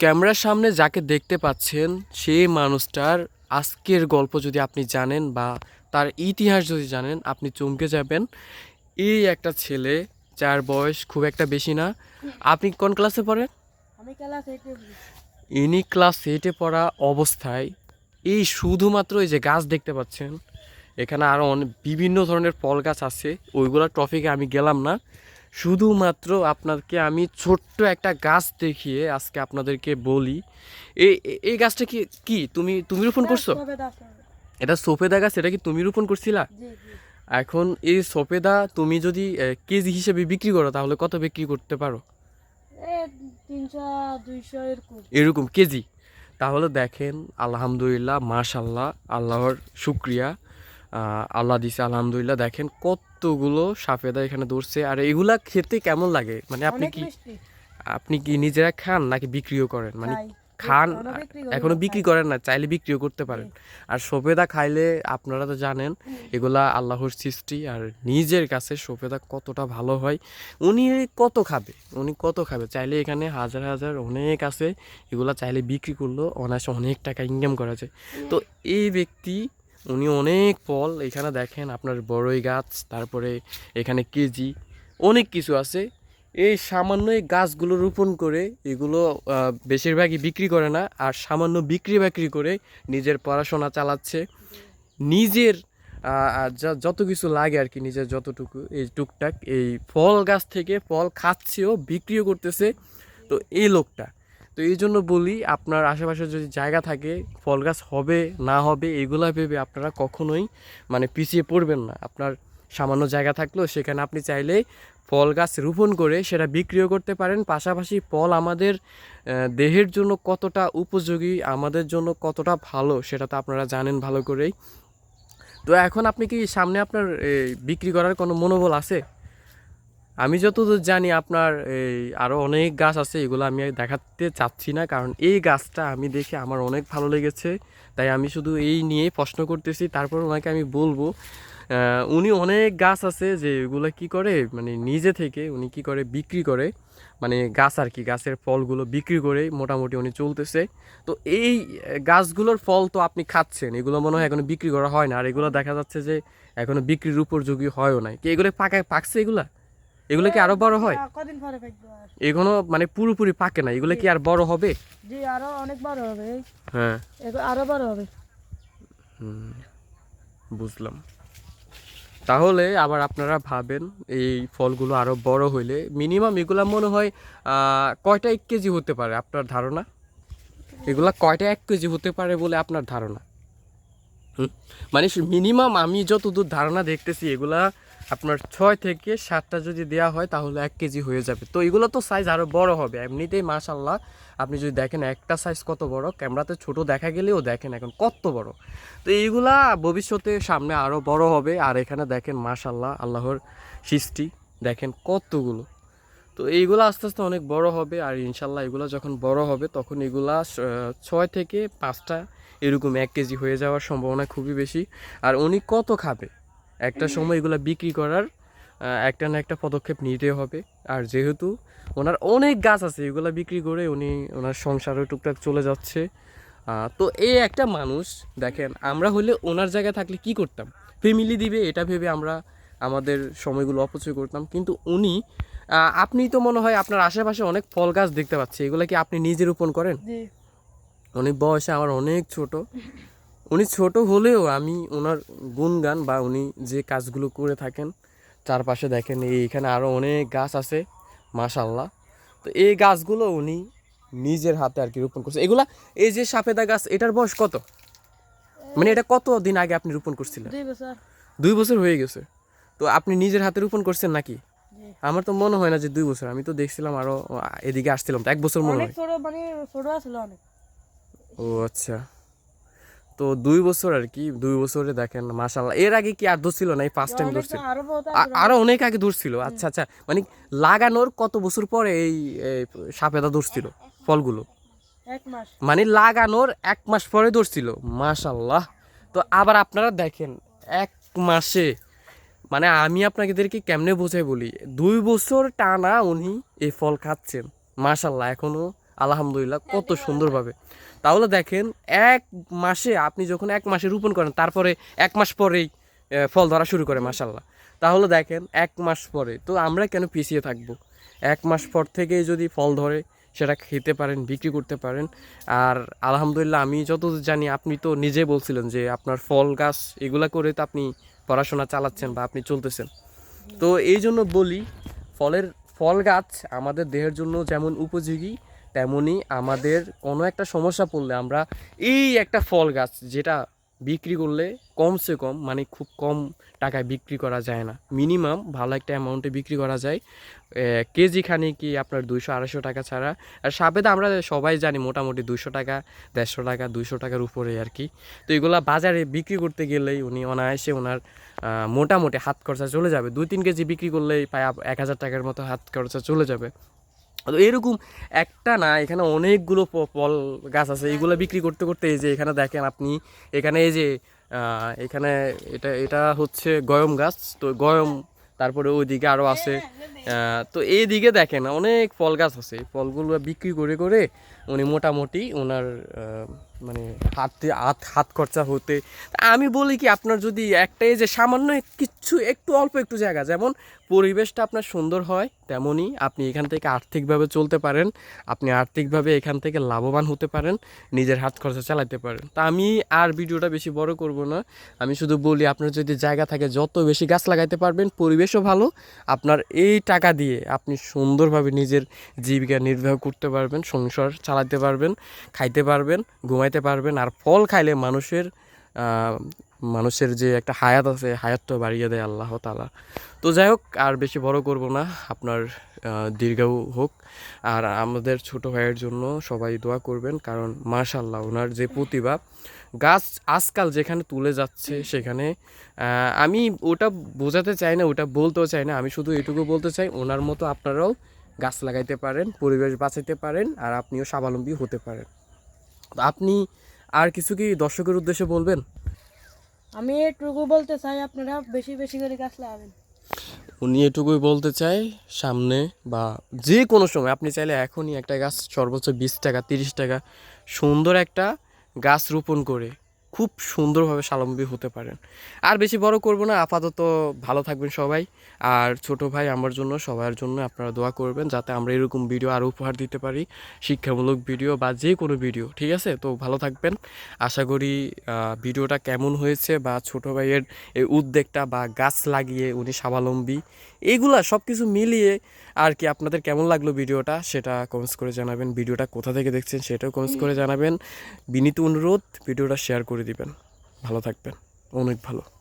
ক্যামেরার সামনে যাকে দেখতে পাচ্ছেন সেই মানুষটার আজকের গল্প যদি আপনি জানেন বা তার ইতিহাস যদি জানেন আপনি চমকে যাবেন। এই একটা ছেলে যার বয়স খুব একটা বেশি না। আপনি কোন ক্লাসে পড়েন? আমি ক্লাস ইনি ক্লাস এইটে পড়া অবস্থায় এই শুধুমাত্র এই যে গাছ দেখতে পাচ্ছেন এখানে আরও অনেক বিভিন্ন ধরনের ফল গাছ আছে ওইগুলো টপিকে আমি গেলাম না। শুধুমাত্র আপনাকে আমি ছোট্ট একটা গাছ দেখিয়ে আজকে আপনাদেরকে বলি। এই এই- গাছটা কি কি? তুমি তুমি রোপণ করছ? এটা সফেদা গাছ? এটা কি তুমি রোপণ করছিলা? এখন এই সফেদা তুমি যদি কেজি হিসেবে বিক্রি করো তাহলে কত বিক্রি করতে পারো? এরকম। কেজি। তাহলে দেখেন আলহামদুলিল্লাহ মাশাল্লাহ আল্লাহর শুক্রিয়া। আল্লাহ দিছে আলহামদুলিল্লাহ। দেখেন কতগুলো সাফেদা এখানে ধরছে। আর এগুলা খেতে কেমন লাগে? মানে আপনি কি আপনি কি নিজেরা খান নাকি বিক্রিও করেন? মানে খান এখনও বিক্রি বিক্রি করেন না চাইলে বিক্রিও করতে পারেন। আর সফেদা খাইলে আপনারা তো জানেন এগুলা আল্লাহর সৃষ্টি আর নিজের কাছে সফেদা কতটা ভালো হয় উনি কত খাবে? উনি কত খাবে? চাইলে এখানে হাজার হাজার অনেক আছে এগুলা চাইলে বিক্রি করলেও অনায়াসে অনেক টাকা ইনকাম করা যায়। তো এই ব্যক্তি উনি অনেক ফল এখানে দেখেন, আপনার বড়ই গাছ, তারপরে এখানে কেজি, অনেক কিছু আছে। এই সামান্য এই গাছগুলো রোপণ করে এগুলো বেশিরভাগই বিক্রি করে না, আর সামান্য বিক্রি বাক্রি করে নিজের পড়াশোনা চালাচ্ছে। নিজের যত কিছু লাগে আর কি, নিজের যতটুকু, এই টুকটাক, এই ফল গাছ থেকে ফল খাচ্ছেও, বিক্রিও করতেছে। তো এই লোকটা তো এই জন্য বলি, আপনার আশেপাশে যদি জায়গা থাকে, ফল গাছ হবে, না হবে, এগুলা ভেবে আপনারা কখনোই মানে পিছিয়ে পড়বেন না। আপনার সামান্য জায়গা থাকলেও সেখানে আপনি চাইলে ফল গাছ রোপণ করে সেটা বিক্রিও করতে পারেন। পাশাপাশি ফল আমাদের দেহের জন্য কতটা উপযোগী, আমাদের জন্য কতটা ভালো, সেটা তো আপনারা জানেন ভালো করেই। তো এখন আপনি কি সামনে আপনার বিক্রি করার কোনো মনোবল আছে? আমি যতদূর জানি আপনার এই আরও অনেক গাছ আছে, এগুলো আমি দেখাতে চাচ্ছি না, কারণ এই গাছটা আমি দেখে আমার অনেক ভালো লেগেছে। তাই আমি শুধু এই নিয়ে প্রশ্ন করতেছি, তারপর ওনাকে আমি বলব উনি অনেক গাছ আছে যে এগুলো কি করে মানে নিজে থেকে উনি কি করে বিক্রি করে মানে গাছ আর কি, গাছের ফলগুলো বিক্রি করে মোটামুটি উনি চলতেছে। তো এই গাছগুলোর ফল তো আপনি খাচ্ছেন, এগুলো মনে হয় এখনও বিক্রি করা হয় না, আর এগুলো দেখা যাচ্ছে যে এখনও বিক্রির উপযোগী হয়ও নাই। কি এগুলো পাকা পাকছে এগুলা? এগুলো কি আরও বড় হয়? কদিন পরে পাকবে। এগুলো মানে পুরোপুরি পাকে না এগুলো কি আর বড় হবে? জি আরও অনেক বড় হবে হ্যাঁ। এগো- আরও বড় হবে। হুম, বুঝলাম। তাহলে আবার আপনারা ভাবেন এই ফলগুলো আরও বড় হইলে মিনিমাম এগুলা মনে হয় কয়টা এক কেজি হতে পারে আপনার ধারণা? এগুলা কয়টা এক কেজি হতে পারে বলে আপনার ধারণা? হুম? মানে মিনিমাম আমি যতদূর ধারণা দেখতেছি এগুলা আপনার ছয় থেকে সাতটা যদি দেওয়া হয়, তাহলে এক কেজি হয়ে যাবে। তো এগুলো তো সাইজ আরও বড় হবে। এমনিতেই মাশাল্লাহ আপনি যদি দেখেন একটা সাইজ কত বড়, ক্যামেরাতে ছোট দেখা গেলেও দেখেন এখন কত বড়। তো এইগুলা ভবিষ্যতে সামনে আরও বড় হবে। আর এখানে দেখেন মাশাল্লাহ আল্লাহর সৃষ্টি। দেখেন কতগুলো। তো এইগুলো আস্তে আস্তে অনেক বড় হবে। আর ইনশাল্লাহ এগুলো যখন বড় হবে, তখন এগুলা ছয় থেকে পাঁচটা এরকম এক কেজি হয়ে যাওয়ার সম্ভাবনা খুবই বেশি। আর উনি কত খাবে? একটা সময় এগুলো বিক্রি করার একটা না একটা পদক্ষেপ নিতে হবে। আর যেহেতু ওনার অনেক গাছ আছে এগুলো বিক্রি করে উনি ওনার সংসারও টুকটাক চলে যাচ্ছে। তো এই একটা মানুষ দেখেন আমরা হলে ওনার জায়গায় থাকলে কি করতাম? ফ্যামিলি দিবে এটা ভেবে আমরা আমাদের সময়গুলো অপচয় করতাম। কিন্তু উনি আপনি তো মনে হয় আপনার আশেপাশে অনেক ফল গাছ দেখতে পাচ্ছি এগুলো কি আপনি নিজে রোপণ করেন? উনি বয়সে আমার অনেক ছোট। উনি ছোট হলেও আমি ওনার গুণগান বা উনি যে কাজগুলো করে থাকেন চারপাশে দেখেন এইখানে আরও অনেক গাছ আছে মাশাল্লাহ তো এই গাছগুলো উনি নিজের হাতে আর কি রোপণ করছে। এগুলা এই যে সাপেদা গাছ এটার বয়স কত? মানে এটা কত দিন আগে আপনি রোপণ করছিলেন? দুই বছর। হয়ে গেছে। তো আপনি নিজের হাতে রোপণ করছেন নাকি? আমার তো মনে হয় না যে দুই বছর আমি তো দেখছিলাম আরও এদিকে আসছিলাম তো এক বছর মনে হয়। মানে ও আচ্ছা। তো দুই বছর আর কি দুই বছরে দেখেন মাশাল্লাহ এর আগে কি আর ধরছিল না? এই ফার্স্ট টাইম ধরছিল আরও অনেক আগে ধরছিল আচ্ছা আচ্ছা। মানে লাগানোর কত বছর পরে এই সাপেদা ধরছিল ফলগুলো? মানে লাগানোর এক মাস পরে ধরছিল মাশাল্লাহ তো আবার আপনারা দেখেন এক মাসে মানে আমি আপনাদেরকে কেমনে বোঝাই বলি? দুই বছর টানা উনি এই ফল খাচ্ছেন। মাশাল্লাহ এখনও আলহামদুলিল্লাহ কত সুন্দরভাবে। তাহলে দেখেন এক মাসে আপনি যখন এক মাসে রোপণ করেন, তারপরে এক মাস পরেই ফল ধরা শুরু করে মাসাল্লাহ তাহলে দেখেন এক মাস পরে, তো আমরা কেন পিছিয়ে থাকব? এক মাস পর থেকেই যদি ফল ধরে, সেটা খেতে পারেন, বিক্রি করতে পারেন। আর আলহামদুলিল্লাহ আমি যতদূর জানি, আপনি তো নিজে বলছিলেন যে আপনার ফল, গাছ, এগুলা করে তো আপনি পড়াশোনা চালাচ্ছেন বা আপনি চলতেছেন। তো এই জন্য বলি, ফলের, ফল, গাছ আমাদের দেহের জন্য যেমন উপযোগী তেমনি আমাদের কোনো একটা সমস্যা পড়লে আমরা এই একটা ফল গাছ যেটা বিক্রি করলে কমসে কম মানে খুব কম টাকায় বিক্রি করা যায় না। মিনিমাম ভালো একটা অ্যামাউন্টে বিক্রি করা যায়। কেজি খানি কি আপনার দুইশো, আড়াইশো টাকা ছাড়া। আর সাপেদা আমরা সবাই জানি মোটামুটি দুশো টাকা, দেড়শো টাকা, দুইশো টাকার উপরে আর কি। তো এগুলা বাজারে বিক্রি করতে গেলেই উনি অনায়াসে ওনার মোটামুটি হাত খরচা চলে যাবে। দুই, তিন কেজি বিক্রি করলেই প্রায় এক হাজার টাকার মতো হাত খরচা চলে যাবে। তো এরকম একটা না, এখানে অনেকগুলো ফল গাছ আছে এইগুলো বিক্রি করতে করতে এই যে এখানে দেখেন আপনি, এখানে এই যে এখানে এটা এটা হচ্ছে গয়ম গাছ, তো গয়ম তারপরে ওইদিকে আরও আছে তো এইদিকে দেখেন অনেক ফল গাছ আছে, ফলগুলো বিক্রি করে করে উনি মোটামুটি ওনার মানে হাত হাত হাত খরচা হতে। আমি বলি কি, আপনার যদি একটাই যে সামান্য কিচ্ছু একটু অল্প একটু জায়গা, যেমন পরিবেশটা আপনার সুন্দর হয়, তেমনই আপনি এখান থেকে আর্থিকভাবে চলতে পারেন, আপনি আর্থিকভাবে এখান থেকে লাভবান হতে পারেন, নিজের হাত খরচা চালাতে পারেন। তা আমি আর ভিডিওটা বেশি বড় করব না, আমি শুধু বলি আপনার যদি জায়গা থাকে, যত বেশি গাছ লাগাইতে পারবেন, পরিবেশও ভালো, আপনার এই টাকা দিয়ে আপনি সুন্দরভাবে নিজের জীবিকা নির্বাহ করতে পারবেন, সংসার চালাতে পারবেন, খাইতে পারবেন, ঘুমাইতে পারবেন আর ফল খাইলে মানুষের মানুষের যে একটা হায়াত আছে হায়াতটা বাড়িয়ে দেয় আল্লাহ তালা তো যাই হোক আর বেশি বড় করব না আপনার আহ, দীর্ঘায়ু হোক। আর আমাদের ছোট ভাইয়ের জন্য সবাই দোয়া করবেন কারণ মাশাল্লাহ ওনার যে প্রতিভা গাছ আজকাল যেখানে তুলে যাচ্ছে সেখানে আমি ওটা বোঝাতে চাই না ওটা বলতেও চাই না আমি শুধু এটুকু বলতে চাই ওনার মতো আপনারাও গাছ লাগাইতে পারেন পরিবেশ বাঁচাইতে পারেন আর আপনিও স্বাবলম্বী হতে পারেন। আপনি আর কিছু কি দর্শকের উদ্দেশ্যে বলবেন? আমি এটুকু বলতে চাই আপনারা বেশি বেশি করে গাছ লাগাবেন। উনি এটুকুই বলতে চাই সামনে বা যে কোনো সময় আপনি চাইলে এখনই একটা গাছ সর্বোচ্চ বিশ টাকা তিরিশ টাকা সুন্দর একটা গাছ রোপণ করে খুব সুন্দরভাবে স্বাবলম্বী হতে পারেন। আর বেশি বড় করব না, আপাতত ভালো থাকবেন সবাই। আর ছোট ভাই আমার জন্য, সবার জন্য আপনারা দোয়া করবেন যাতে আমরা এরকম ভিডিও আরও উপহার দিতে পারি, শিক্ষামূলক ভিডিও বা যে কোনো ভিডিও, ঠিক আছে? তো ভালো থাকবেন। আশা করি ভিডিওটা কেমন হয়েছে বা ছোট ভাইয়ের এই উদ্যোগটা বা গাছ লাগিয়ে উনি স্বাবলম্বী এইগুলা সব কিছু মিলিয়ে আর কি আপনাদের কেমন লাগল ভিডিওটা সেটা কমেন্টস করে জানাবেন। ভিডিওটা কোথা থেকে দেখছেন সেটাও কমেন্টস করে জানাবেন। বিনীত অনুরোধ, ভিডিওটা শেয়ার করে দিবেন। ভালো থাকবেন। অনেক ভালো।